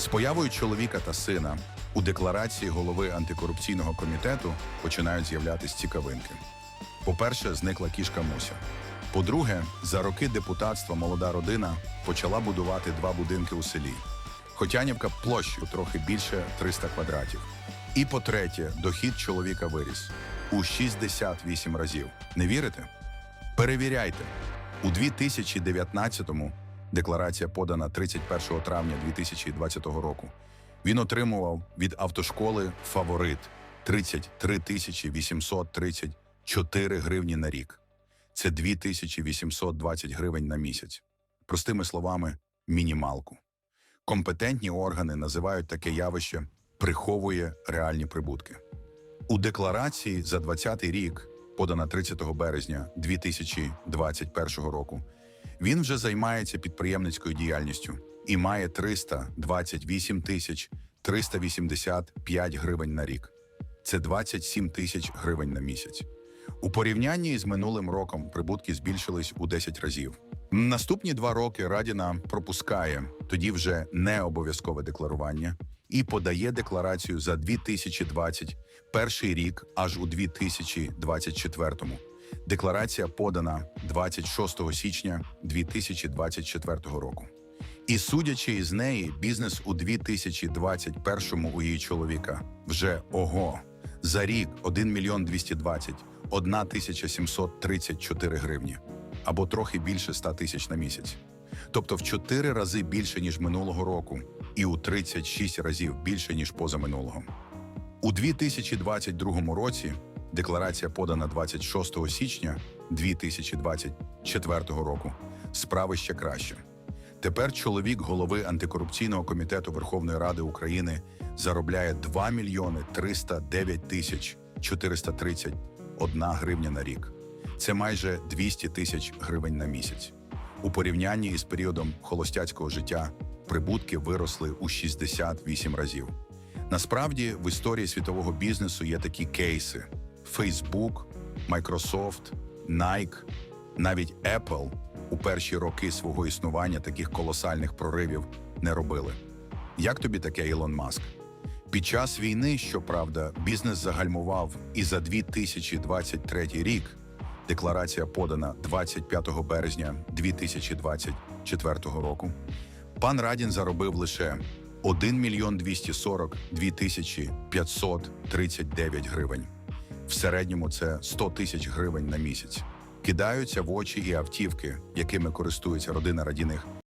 З появою чоловіка та сина у декларації голови антикорупційного комітету починають з'являтися цікавинки. По-перше, зникла кішка Муся. По-друге, за роки депутатства молода родина почала будувати два будинки у селі. Хотянівка площею трохи більше 300 квадратів. І по-третє, дохід чоловіка виріс у 68 разів. Не вірите? Перевіряйте. У 2019-му декларація подана 31 травня 2020 року. Він отримував від автошколи фаворит 33 тисячі 834 гривні на рік. Це 2820 гривень на місяць. Простими словами, мінімалку. Компетентні органи називають таке явище приховує реальні прибутки. У декларації за 2020 рік, подана 30 березня 2021 року, він вже займається підприємницькою діяльністю і має 328 тисяч 385 гривень на рік. Це 27 тисяч гривень на місяць. У порівнянні з минулим роком прибутки збільшились у 10 разів. Наступні два роки Радіна пропускає тоді вже не обов'язкове декларування і подає декларацію за 2020 перший рік аж у 2024. Декларація подана 26 січня 2024 року. І судячи із неї, бізнес у 2021 у її чоловіка вже ого. За рік 1 мільйон 220, 1 тисяча 734 гривні, або трохи більше 100 тисяч на місяць. Тобто в 4 рази більше, ніж минулого року, і у 36 разів більше, ніж позаминулого. У 2022 році декларація подана 26 січня 2024 року. Справи ще краще. Тепер чоловік голови антикорупційного комітету Верховної Ради України заробляє 2 мільйони 309 тисяч 431 гривня на рік. Це майже 200 тисяч гривень на місяць. У порівнянні із періодом холостяцького життя прибутки виросли у 68 разів. Насправді, в історії світового бізнесу є такі кейси: Facebook, Microsoft, Nike, навіть Apple у перші роки свого існування таких колосальних проривів не робили. Як тобі таке Ілон Маск? Під час війни, щоправда, бізнес загальмував і за 2023 рік декларація подана 25 березня 2024 року. Пан Радін заробив лише 1 мільйон 242 тисячі 539 гривень. В середньому це 100 тисяч гривень на місяць. Кидаються в очі і автівки, якими користується родина Радіних